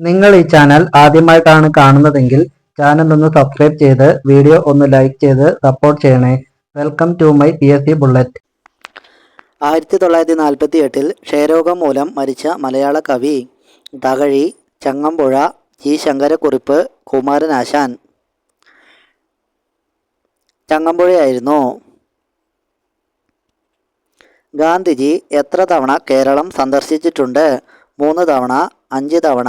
നിങ്ങൾ ഈ ചാനൽ ആദ്യമായിട്ടാണ് കാണുന്നതെങ്കിൽ ചാനൽ ഒന്ന് സബ്സ്ക്രൈബ് ചെയ്ത് വീഡിയോ ഒന്ന് ലൈക്ക് ചെയ്ത് സപ്പോർട്ട് ചെയ്യണേ. Welcome to my P S C bullet ആയിരത്തി തൊള്ളായിരത്തി നാൽപ്പത്തി എട്ടിൽ ക്ഷയരോഗം മൂലം മരിച്ച മലയാള കവി തകഴി ചങ്ങമ്പുഴ ജി ശങ്കരക്കുറിപ്പ് കുമാരനാശാൻ ചങ്ങമ്പുഴയായിരുന്നു. ഗാന്ധിജി എത്ര തവണ കേരളം സന്ദർശിച്ചിട്ടുണ്ട്? മൂന്ന് തവണ അഞ്ച് തവണ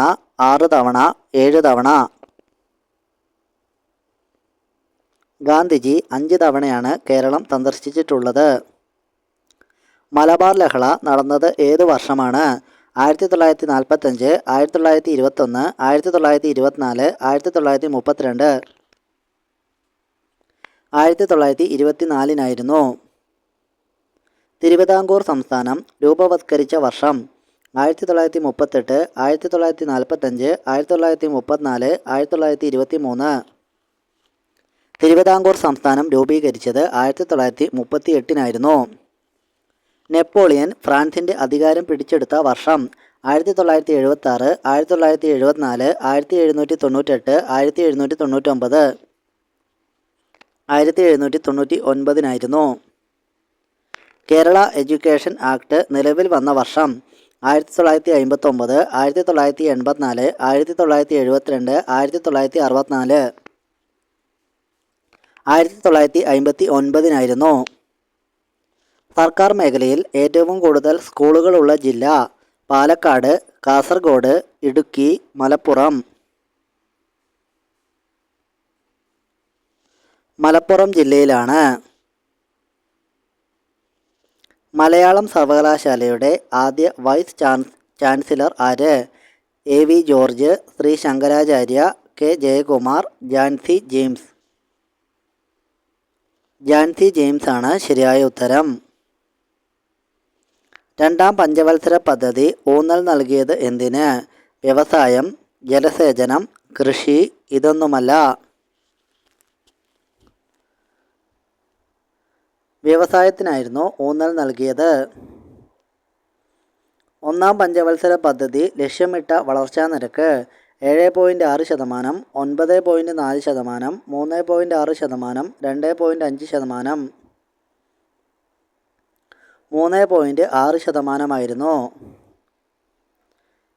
ആറ് തവണ ഏഴ് തവണ. ഗാന്ധിജി അഞ്ച് തവണയാണ് കേരളം സന്ദർശിച്ചിട്ടുള്ളത്. മലബാർ ലഹള നടന്നത് ഏത് വർഷമാണ്? ആയിരത്തി തൊള്ളായിരത്തി നാൽപ്പത്തഞ്ച് ആയിരത്തി തൊള്ളായിരത്തി ഇരുപത്തൊന്ന് ആയിരത്തി തൊള്ളായിരത്തി ഇരുപത്തിനാല് ആയിരത്തി തൊള്ളായിരത്തി മുപ്പത്തിരണ്ട് ആയിരത്തി തൊള്ളായിരത്തി ഇരുപത്തിനാലിനായിരുന്നു തിരുവിതാംകൂർ സംസ്ഥാനം രൂപവത്കരിച്ച വർഷം. ആയിരത്തി തൊള്ളായിരത്തി മുപ്പത്തെട്ട് ആയിരത്തി തൊള്ളായിരത്തി നാൽപ്പത്തഞ്ച് ആയിരത്തി തൊള്ളായിരത്തി മുപ്പത്തിനാല് ആയിരത്തി തൊള്ളായിരത്തി ഇരുപത്തി മൂന്ന് തിരുവിതാംകൂർ സംസ്ഥാനം രൂപീകരിച്ചത് ആയിരത്തി തൊള്ളായിരത്തി മുപ്പത്തി എട്ടിനായിരുന്നു നെപ്പോളിയൻ ഫ്രാൻസിന്റെ അധികാരം പിടിച്ചെടുത്ത വർഷം ആയിരത്തി തൊള്ളായിരത്തി എഴുപത്തി ആറ് ആയിരത്തി തൊള്ളായിരത്തി എഴുപത്തിനാല് ആയിരത്തി എഴുന്നൂറ്റി തൊണ്ണൂറ്റെട്ട് ആയിരത്തി എഴുന്നൂറ്റി തൊണ്ണൂറ്റൊമ്പത് ആയിരത്തി എഴുന്നൂറ്റി തൊണ്ണൂറ്റി ഒൻപതിനായിരുന്നു കേരള എഡ്യൂക്കേഷൻ ആക്ട് നിലവിൽ വന്ന വർഷം ആയിരത്തി തൊള്ളായിരത്തി അമ്പത്തൊമ്പത് ആയിരത്തി തൊള്ളായിരത്തി എൺപത്തിനാല് ആയിരത്തി തൊള്ളായിരത്തി എഴുപത്തിരണ്ട് ആയിരത്തി തൊള്ളായിരത്തി അറുപത്തിനാല് ആയിരത്തി തൊള്ളായിരത്തി അമ്പത്തി ഒൻപതിനായിരുന്നു സർക്കാർ മേഖലയിൽ ഏറ്റവും കൂടുതൽ സ്കൂളുകളുള്ള ജില്ല പാലക്കാട് കാസർഗോഡ് ഇടുക്കി മലപ്പുറം. മലപ്പുറം ജില്ലയിലാണ്. മലയാളം സർവകലാശാലയുടെ ആദ്യ വൈസ് ചാൻസ് ചാൻസലർ ആര്? A V George Shri Sankaracharya K Jayakumar Jancy James. Jancy James ആണ് ശരിയായ ഉത്തരം. രണ്ടാം പഞ്ചവത്സര പദ്ധതി ഊന്നൽ നൽകിയത് എന്തിന്? വ്യവസായം ജലസേചനം കൃഷി ഇതൊന്നുമല്ല. വ്യവസായത്തിനായിരുന്നു ഊന്നൽ നൽകിയത്. ഒന്നാം പഞ്ചവത്സര പദ്ധതി ലക്ഷ്യമിട്ട വളർച്ചാ നിരക്ക് ഏഴ് പോയിന്റ് ആറ് ശതമാനം ഒൻപത് പോയിന്റ് നാല് ശതമാനം മൂന്ന് പോയിന്റ് ആറ് ശതമാനം രണ്ട് പോയിന്റ് അഞ്ച് ശതമാനം. മൂന്ന് പോയിന്റ് ആറ് ശതമാനമായിരുന്നു.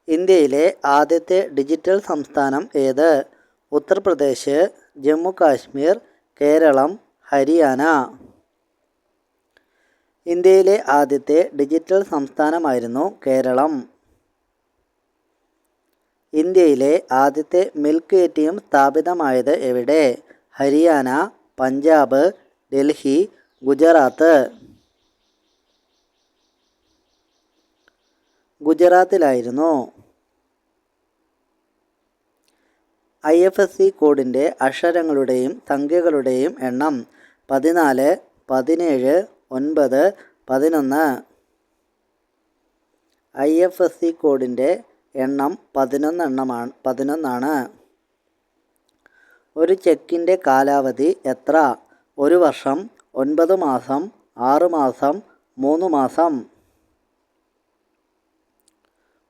ഇന്ത്യയിലെ ആദ്യത്തെ ഡിജിറ്റൽ സംസ്ഥാനം ഏത്? ഉത്തർപ്രദേശ് ജമ്മു കാശ്മീർ കേരളം ഹരിയാന. ഇന്ത്യയിലെ ആദ്യത്തെ ഡിജിറ്റൽ സംസ്ഥാനമായിരുന്നു കേരളം. ഇന്ത്യയിലെ ആദ്യത്തെ മിൽക്ക് എ ടി എം സ്ഥാപിതമായത് എവിടെ? ഹരിയാന പഞ്ചാബ് ഡൽഹി ഗുജറാത്ത്. ഗുജറാത്തിലായിരുന്നു. ഐ എഫ് എസ് സി കോഡിന്റെ അക്ഷരങ്ങളുടെയും സംഖ്യകളുടെയും എണ്ണം പതിനാല് പതിനേഴ് ഒൻപത് പതിനൊന്ന്. ഐ എഫ് എസ് സി കോഡിന്റെ എണ്ണം പതിനൊന്ന് എണ്ണമാണ് പതിനൊന്നാണ്. ഒരു ചെക്കിന്റെ കാലാവധി എത്ര? ഒരു വർഷം ഒൻപത് മാസം ആറ് മാസം മൂന്ന് മാസം.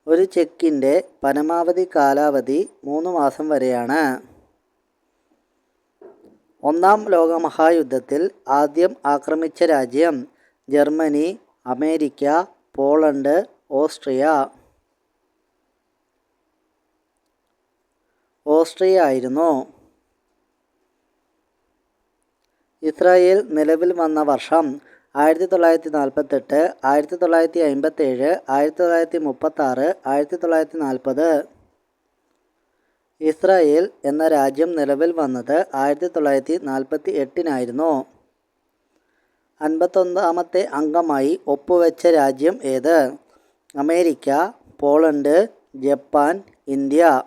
ഒരു ചെക്കിന്റെ പരമാവധി കാലാവധി മൂന്ന് മാസം വരെയാണ്. ഒന്നാം ലോകമഹായുദ്ധത്തിൽ ആദ്യം ആക്രമിച്ച രാജ്യം Germany America Poland Austria. Austria ആയിരുന്നു. ഇസ്രായേൽ നിലവിൽ വന്ന വർഷം ആയിരത്തി തൊള്ളായിരത്തി നാൽപ്പത്തെട്ട് ആയിരത്തി തൊള്ളായിരത്തി അമ്പത്തേഴ് ആയിരത്തി തൊള്ളായിരത്തി മുപ്പത്താറ് ആയിരത്തി തൊള്ളായിരത്തി നാൽപ്പത് ഇസ്രായേൽ എന്ന രാജ്യം നിലവിൽ വന്നത് ആയിരത്തി തൊള്ളായിരത്തി നാൽപ്പത്തി എട്ടിനായിരുന്നു അൻപത്തൊന്നാമത്തെ അംഗമായി ഒപ്പുവെച്ച രാജ്യം ഏത്? America Poland Japan India.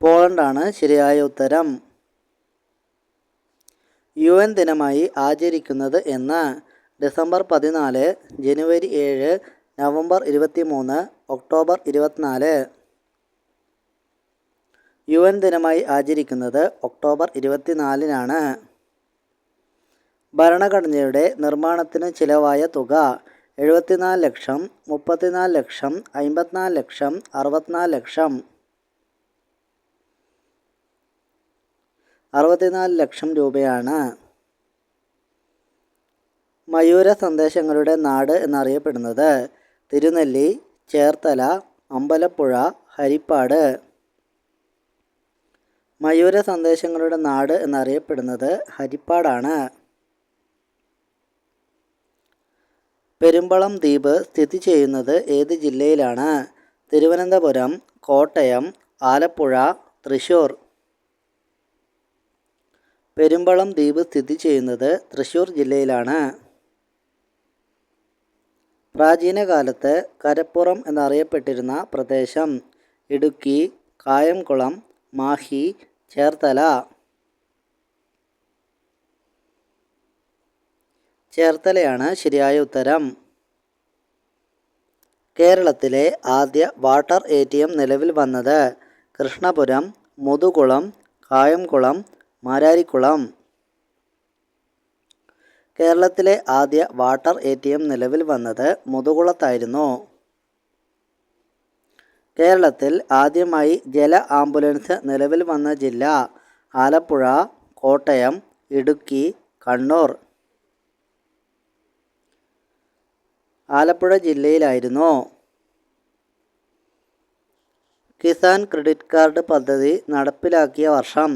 പോളണ്ടാണ് ശരിയായ ഉത്തരം. യു എൻ ദിനമായി ആചരിക്കുന്നത് എന്ന് ഡിസംബർ പതിനാല് ജനുവരി ഏഴ് നവംബർ ഇരുപത്തി മൂന്ന് ഒക്ടോബർ ഇരുപത്തിനാല്. യു എൻ ദിനമായി ആചരിക്കുന്നത് ഒക്ടോബർ ഇരുപത്തിനാലിനാണ്. ഭരണഘടനയുടെ നിർമ്മാണത്തിന് ചിലവായ തുക എഴുപത്തിനാല് ലക്ഷം മുപ്പത്തിനാല് ലക്ഷം അമ്പത്തിനാല് ലക്ഷം അറുപത്തിനാല് ലക്ഷം. അറുപത്തിനാല് ലക്ഷം രൂപയാണ് മയൂര സന്ദേശങ്ങളുടെ നാട് എന്നറിയപ്പെടുന്നത്. തിരുനെല്ലി ചേർത്തല അമ്പലപ്പുഴ ഹരിപ്പാട്. മയൂര സന്ദേശങ്ങളുടെ നാട് എന്നറിയപ്പെടുന്നത് ഹരിപ്പാടാണ്. പെരുമ്പളം ദ്വീപ് സ്ഥിതി ചെയ്യുന്നത് ഏത് ജില്ലയിലാണ്? തിരുവനന്തപുരം കോട്ടയം ആലപ്പുഴ തൃശൂർ പെരുമ്പളം ദ്വീപ് സ്ഥിതി ചെയ്യുന്നത് തൃശ്ശൂർ ജില്ലയിലാണ്. പ്രാചീന കാലത്ത് കരപ്പുറം എന്നറിയപ്പെട്ടിരുന്ന പ്രദേശം ഇടുക്കി കായംകുളം മാഹി ചേർത്തല. ചേർത്തലയാണ് ശരിയായ ഉത്തരം. കേരളത്തിലെ ആദ്യ വാട്ടർ എ ടി എം നിലവിൽ വന്നത് കൃഷ്ണപുരം മുതുകുളം കായംകുളം മാരാരിക്കുളം. കേരളത്തിലെ ആദ്യ വാട്ടർ എ ടി എം നിലവിൽ വന്നത് മുതുകുളത്തായിരുന്നു. കേരളത്തിൽ ആദ്യമായി ജല ആംബുലൻസ് നിലവിൽ വന്ന ജില്ല ആലപ്പുഴ കോട്ടയം ഇടുക്കി കണ്ണൂർ. ആലപ്പുഴ ജില്ലയിലായിരുന്നു. കിസാൻ ക്രെഡിറ്റ് കാർഡ് പദ്ധതി നടപ്പിലാക്കിയ വർഷം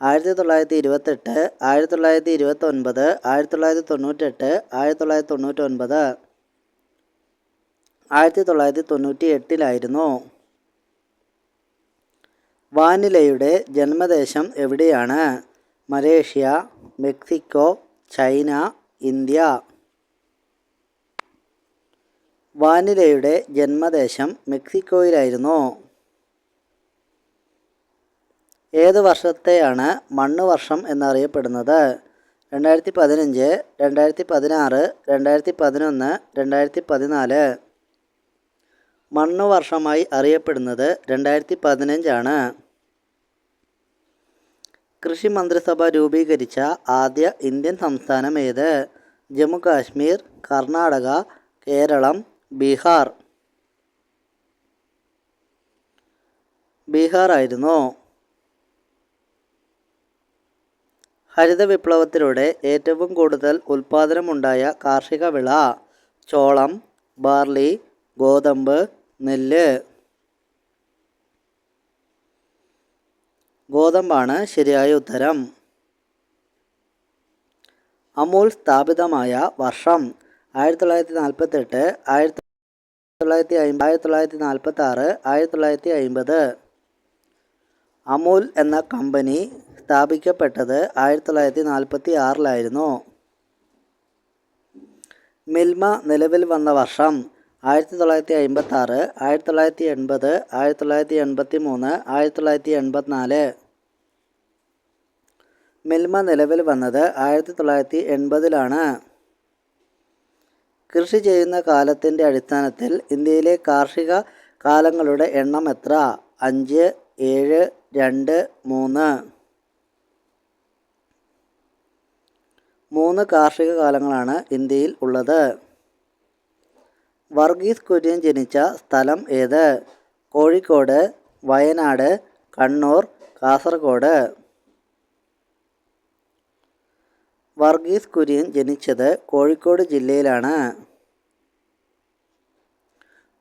ആയിരത്തി തൊള്ളായിരത്തി ഇരുപത്തെട്ട് ആയിരത്തി തൊള്ളായിരത്തി ഇരുപത്തൊൻപത് ആയിരത്തി തൊള്ളായിരത്തി തൊണ്ണൂറ്റെട്ട് ആയിരത്തി തൊള്ളായിരത്തി തൊണ്ണൂറ്റൊൻപത് ആയിരത്തി തൊള്ളായിരത്തി തൊണ്ണൂറ്റി എട്ടിലായിരുന്നു വാനിലയുടെ ജന്മദേശം എവിടെയാണ്? Malaysia Mexico China India. വാനിലയുടെ ജന്മദേശം മെക്സിക്കോയിലായിരുന്നു. ഏത് വർഷത്തെയാണ് മണ്ണ് വർഷം എന്നറിയപ്പെടുന്നത്? രണ്ടായിരത്തി പതിനഞ്ച് രണ്ടായിരത്തി പതിനാറ് രണ്ടായിരത്തി പതിനൊന്ന് രണ്ടായിരത്തി പതിനാല് മണ്ണ് വർഷമായി അറിയപ്പെടുന്നത് രണ്ടായിരത്തി പതിനഞ്ചാണ് കൃഷി മന്ത്രിസഭ രൂപീകരിച്ച ആദ്യ ഇന്ത്യൻ സംസ്ഥാനം ഏത്? ജമ്മു കാശ്മീർ കർണാടക കേരളം ബീഹാർ. ആയിരുന്നു ഹരിത വിപ്ലവത്തിലൂടെ ഏറ്റവും കൂടുതൽ ഉൽപ്പാദനമുണ്ടായ കാർഷിക വിള ചോളം ബാർലി ഗോതമ്പ് നെല്ല്. ഗോതമ്പാണ് ശരിയായ ഉത്തരം. അമൂൽ സ്ഥാപിതമായ വർഷം ആയിരത്തി തൊള്ളായിരത്തി നാൽപ്പത്തെട്ട് ആയിരത്തി തൊള്ളായിരത്തി അമ്പ ആയിരത്തി തൊള്ളായിരത്തി നാൽപ്പത്തി ആറ് ആയിരത്തി തൊള്ളായിരത്തി അമ്പത് അമൂൽ എന്ന കമ്പനി സ്ഥാപിക്കപ്പെട്ടത് ആയിരത്തി തൊള്ളായിരത്തി നാൽപ്പത്തി ആറിലായിരുന്നു മിൽമ നിലവിൽ വന്ന വർഷം ആയിരത്തി തൊള്ളായിരത്തി അമ്പത്തി ആറ് ആയിരത്തി തൊള്ളായിരത്തി എൺപത് ആയിരത്തി തൊള്ളായിരത്തി എൺപത്തി മൂന്ന് ആയിരത്തി തൊള്ളായിരത്തി എൺപത്തിനാല് മിൽമ നിലവിൽ വന്നത് ആയിരത്തി തൊള്ളായിരത്തി എൺപതിലാണ് കൃഷി ചെയ്യുന്ന കാലത്തിന്റെ അടിസ്ഥാനത്തിൽ ഇന്ത്യയിലെ കാർഷിക കാലങ്ങളുടെ എണ്ണം എത്ര? അഞ്ച് ഏഴ് രണ്ട് മൂന്ന്. മൂന്ന് കാർഷിക കാലങ്ങളാണ് ഇന്ത്യയിൽ ഉള്ളത്. വർഗീസ് കുര്യൻ ജനിച്ച സ്ഥലം ഏത്? കോഴിക്കോട് വയനാട് കണ്ണൂർ കാസർഗോഡ്. വർഗീസ് കുര്യൻ ജനിച്ചത് കോഴിക്കോട് ജില്ലയിലാണ്.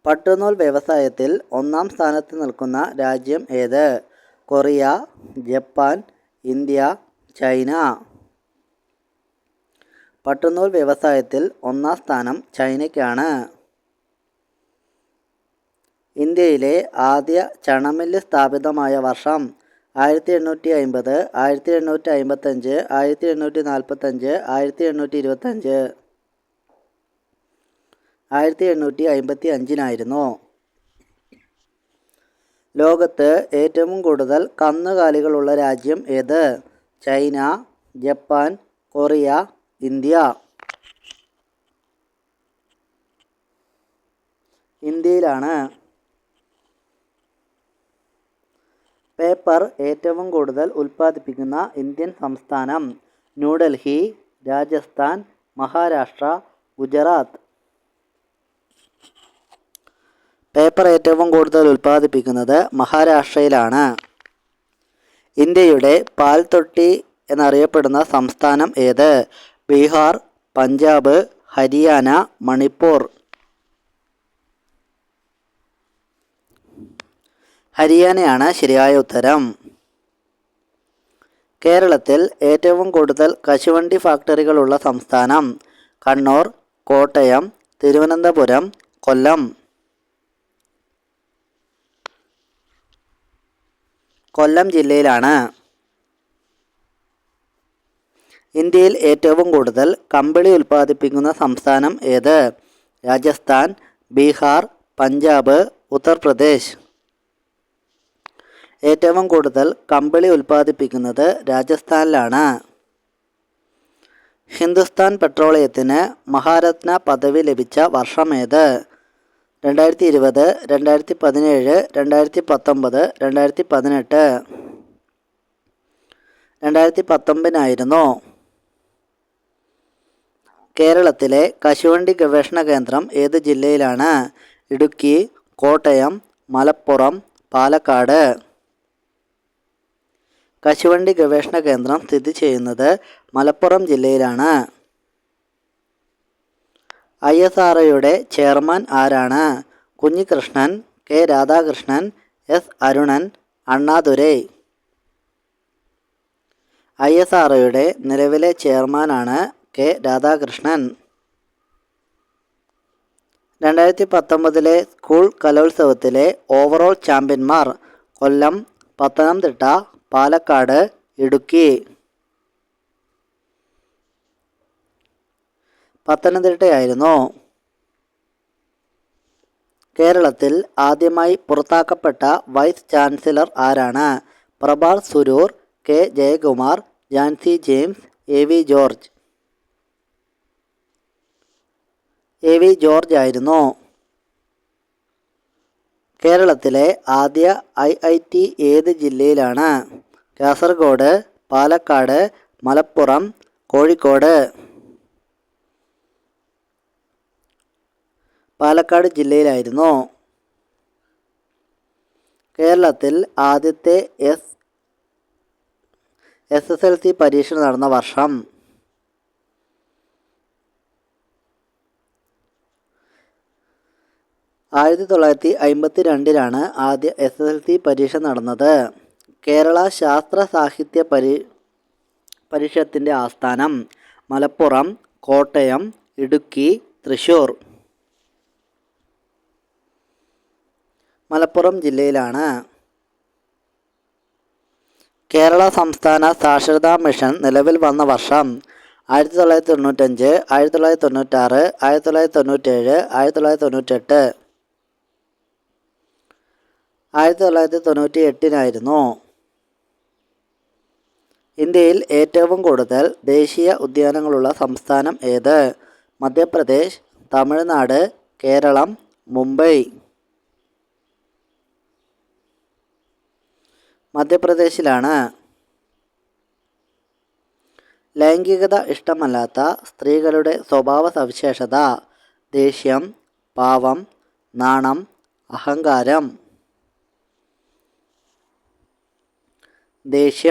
പട്ടുനൂൽ വ്യവസായത്തിൽ ഒന്നാം സ്ഥാനത്ത് നിൽക്കുന്ന രാജ്യം ഏത്? Korea Japan India China. പട്ടുനൂൽ വ്യവസായത്തിൽ ഒന്നാം സ്ഥാനം ചൈനയ്ക്കാണ്. ഇന്ത്യയിലെ ആദ്യ ചണമില്ല് സ്ഥാപിതമായ വർഷം ആയിരത്തി എണ്ണൂറ്റി അമ്പത് ആയിരത്തി എണ്ണൂറ്റി അമ്പത്തഞ്ച് ആയിരത്തി എണ്ണൂറ്റി നാൽപ്പത്തഞ്ച് ആയിരത്തി എണ്ണൂറ്റി ഇരുപത്തഞ്ച് ആയിരത്തി എണ്ണൂറ്റി അമ്പത്തി അഞ്ചിനായിരുന്നു ലോകത്ത് ഏറ്റവും കൂടുതൽ കന്നുകാലികളുള്ള രാജ്യം ഏത്? China Japan Korea India. ഇന്ത്യയിലാണ്. പേപ്പർ ഏറ്റവും കൂടുതൽ ഉൽപ്പാദിപ്പിക്കുന്ന ഇന്ത്യൻ സംസ്ഥാനം ന്യൂഡൽഹി രാജസ്ഥാൻ മഹാരാഷ്ട്ര ഗുജറാത്ത്. പേപ്പർ ഏറ്റവും കൂടുതൽ ഉൽപ്പാദിപ്പിക്കുന്നത് മഹാരാഷ്ട്രയിലാണ്. ഇന്ത്യയുടെ പാൽ തൊട്ടി എന്നറിയപ്പെടുന്ന സംസ്ഥാനം ഏത്? ബീഹാർ പഞ്ചാബ് ഹരിയാന മണിപ്പൂർ. ഹരിയാനയാണ് ശരിയായ ഉത്തരം. കേരളത്തിൽ ഏറ്റവും കൂടുതൽ കശുവണ്ടി ഫാക്ടറികളുള്ള സംസ്ഥാനം കണ്ണൂർ കോട്ടയം തിരുവനന്തപുരം കൊല്ലം. കൊല്ലം ജില്ലയിലാണ് ഇന്ത്യയിൽ ഏറ്റവും കൂടുതൽ കമ്പിളി ഉൽപ്പാദിപ്പിക്കുന്ന സംസ്ഥാനം ഏത്? രാജസ്ഥാൻ ബീഹാർ പഞ്ചാബ് ഉത്തർപ്രദേശ്. ഏറ്റവും കൂടുതൽ കമ്പിളി ഉൽപ്പാദിപ്പിക്കുന്നത് രാജസ്ഥാനിലാണ്. ഹിന്ദുസ്ഥാൻ പെട്രോളിയത്തിന് മഹാരത്ന പദവി ലഭിച്ച വർഷമേത് രണ്ടായിരത്തി ഇരുപത് രണ്ടായിരത്തി പതിനേഴ് രണ്ടായിരത്തി പത്തൊമ്പത് രണ്ടായിരത്തി പതിനെട്ട് രണ്ടായിരത്തി പത്തൊമ്പതിനായിരുന്നു കേരളത്തിലെ കശുവണ്ടി ഗവേഷണ കേന്ദ്രം ഏത് ജില്ലയിലാണ്? ഇടുക്കി കോട്ടയം മലപ്പുറം പാലക്കാട്. കശുവണ്ടി ഗവേഷണ കേന്ദ്രം സ്ഥിതി ചെയ്യുന്നത് മലപ്പുറം ജില്ലയിലാണ്. ഐ എസ് ആർ ചെയർമാൻ ആരാണ്? Kunhikrishnan K. Radhakrishnan S. Arunan Annadurai I S R നിലവിലെ ചെയർമാനാണ് കെ. രാധാകൃഷ്ണൻ. രണ്ടായിരത്തി പത്തൊമ്പതിലെ സ്കൂൾ കലോത്സവത്തിലെ ഓവറോൾ ചാമ്പ്യന്മാർ കൊല്ലം പത്തനംതിട്ട പാലക്കാട് ഇടുക്കി. പത്തനംതിട്ടയായിരുന്നു. കേരളത്തിൽ ആദ്യമായി പുറത്താക്കപ്പെട്ട വൈസ് ചാൻസലർ ആരാണ്? പ്രഭാർ Suroor K Jayakumar Jancy James A V George. A V George ആയിരുന്നു. കേരളത്തിലെ ആദ്യ ഐ ഐ ടി ഏത് ജില്ലയിലാണ്? കാസർഗോഡ് പാലക്കാട് മലപ്പുറം കോഴിക്കോട്. പാലക്കാട് ജില്ലയിലായിരുന്നു. കേരളത്തിൽ ആദ്യത്തെ S S S L C പരീക്ഷ നടന്ന വർഷം. ആയിരത്തി തൊള്ളായിരത്തി അമ്പത്തി രണ്ടിലാണ് ആദ്യ എസ് എസ് എൽ സി പരീക്ഷ നടന്നത്. കേരള ശാസ്ത്ര സാഹിത്യ പരി പരിഷത്തിന്റെ ആസ്ഥാനം മലപ്പുറം കോട്ടയം ഇടുക്കി തൃശ്ശൂർ മലപ്പുറം ജില്ലയിലാണ്. കേരള സംസ്ഥാന സാക്ഷരതാ മിഷൻ നിലവിൽ വന്ന വർഷം ആയിരത്തി തൊള്ളായിരത്തി തൊണ്ണൂറ്റഞ്ച് ആയിരത്തി തൊള്ളായിരത്തി തൊണ്ണൂറ്റാറ് ആയിരത്തി തൊള്ളായിരത്തി തൊണ്ണൂറ്റേഴ് ആയിരത്തി തൊള്ളായിരത്തി തൊണ്ണൂറ്റെട്ട് ആയിരത്തി തൊള്ളായിരത്തി തൊണ്ണൂറ്റി എട്ടിനായിരുന്നു ഇന്ത്യയിൽ ഏറ്റവും കൂടുതൽ ദേശീയ ഉദ്യാനങ്ങളുള്ള സംസ്ഥാനം ഏത്? മധ്യപ്രദേശ് തമിഴ്നാട് കേരളം മുംബൈ. മധ്യപ്രദേശിലാണ്. ലൈംഗികത ഇഷ്ടമല്ലാത്ത സ്ത്രീകളുടെ സ്വഭാവ സവിശേഷത. ദേഷ്യം പാവം നാണം അഹങ്കാരം. ദേഷ്യം